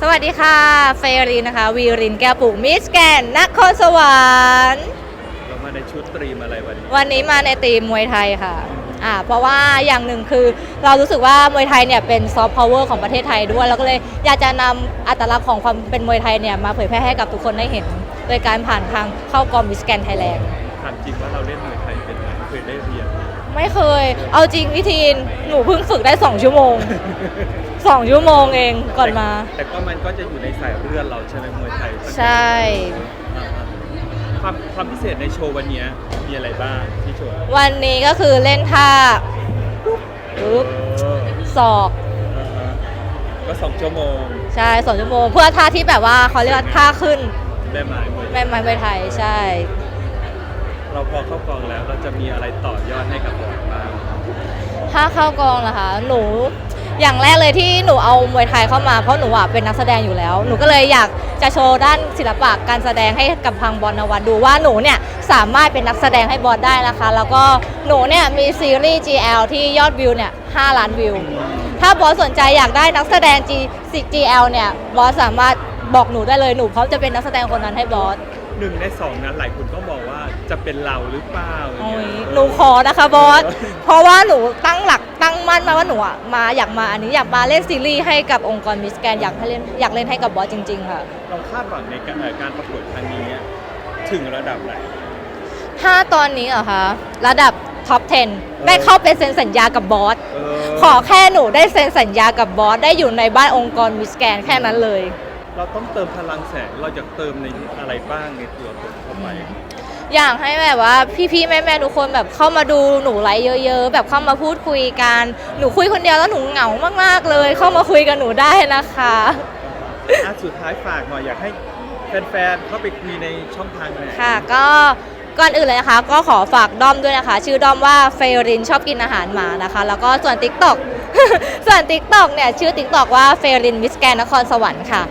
สวัสดีค่ะ เฟรรินนะคะ วีรินแก้วปลูกมิสแกนนครสวรรค์ เรามาในชุดตรีมอะไรวันนี้ วันนี้มาในตีมมวยไทยค่ะอ่าเพราะว่าอย่างหนึ่งคือเรารู้สึกว่ามวยไทยเนี่ยเป็นซอฟต์พาวเวอร์ของประเทศไทยด้วยแล้วก็เลยอยากจะนำอัตลักษณ์ของความเป็นมวยไทยเนี่ยมาเผยแพร่ให้กับทุกคนได้เห็น โดยการผ่านทางเข้ากองมิสแกนไทยแลนด์ ถามจริงว่าเราเล่นมวยไทยเป็นไหมเคยได้เรียนไหม ไม่เคย เอาจริงวิธีน หนูเพิ่งฝึกได้2ชั่วโมง2ชั่วโมงเองก่อนมา แต่ก็มันก็จะอยู่ในสายเลือดเราใช่ไหมมวยไทยใช่ อ่าๆความความพิเศษในโชว์วันเนี้ยมีอะไรบ้างที่โชว์วันนี้ก็คือเล่นท่าปุ๊บเออศอกอ่าฮะก็สองชั่วโมงใช่สองชั่วโมง เพื่อท่าที่แบบว่าเขาเรียกว่าท่าขึ้นแม่ไม้มวยแม่ไม้มวยไทยใช่ เราพอเข้ากองแล้วเราจะมีอะไรต่อยอดให้กับบอดบ้างถ้าเข้ากองล่ะคะหนูอย่างแรกเลยที่หนูเอามวยไทยเข้ามาเพราะหนูอะเป็นนักแสดงอยู่แล้ว หนูก็เลยอยากจะโชว์ด้านศิลปะการแสดงให้กับพังบอลนวัดดูว่าหนูเนี่ยสามารถเป็นนักแสดงให้บอลได้นะคะ แล้วก็หนูเนี่ยมีซีรีส์ GL ที่ยอดวิวเนี่ย5ล้านวิว ถ้าบอสสนใจอยากได้นักแสดง G GL เนี่ยบอสสามารถบอกหนูได้เลยหนูพร้อมจะเป็นนักแสดงคนนั้นให้บอส หนึ่งในสองนั้นหลายคนก็บอกว่าจะเป็นเราหรือเปล่าโอ้ยเงี้ยหนูขอนะคะบอส เพราะว่าหนูตั้งหลักตั้งมั่นมาว่าหนูอะมาอยากมาอันนี้อยากมาเล่นซีรีส์ให้กับองค์กรมิสแกนอยากให้เล่นอยากเล่นให้กับบอสจริง ๆ ค่ะ เราคาดหวังในการเอ่อการประกวดครั้งนี้ถึงระดับไหน ถ้าตอนนี้เหรอคะระดับท็อป 10 ได้เข้าไปเซ็นสัญญากับบอส เออ ขอแค่หนูได้เซ็นสัญญากับบอส ได้อยู่ในบ้านองค์กรมิสแกนแค่นั้นเลย เราต้องเติมพลังแสงเราจะเติมในอะไรบ้างในตัวผมเข้าไป อยากให้แบบว่าพี่ๆแม่ๆทุกคนแบบเข้ามาดูหนูไลฟ์เยอะ ๆ แบบเข้ามาพูดคุยกันหนูคุยคนเดียวแล้วหนูเหงามากๆเลย เข้ามาคุยกับหนูได้นะคะอะสุดท้ายฝากหน่อยอยากให้แฟนๆเข้าไปคุยในช่องทางไหนค่ะ ก็ก่อนอื่นเลยนะคะ ก็ขอฝากด้อมด้วยนะคะ ชื่อด้อมว่าเฟรินชอบกินอาหารหมานะคะ แล้วก็ส่วน TikTok ส่วน TikTok เนี่ยชื่อ TikTok ว่าเฟรินมิสแกนนครสวรรค์ค่ะ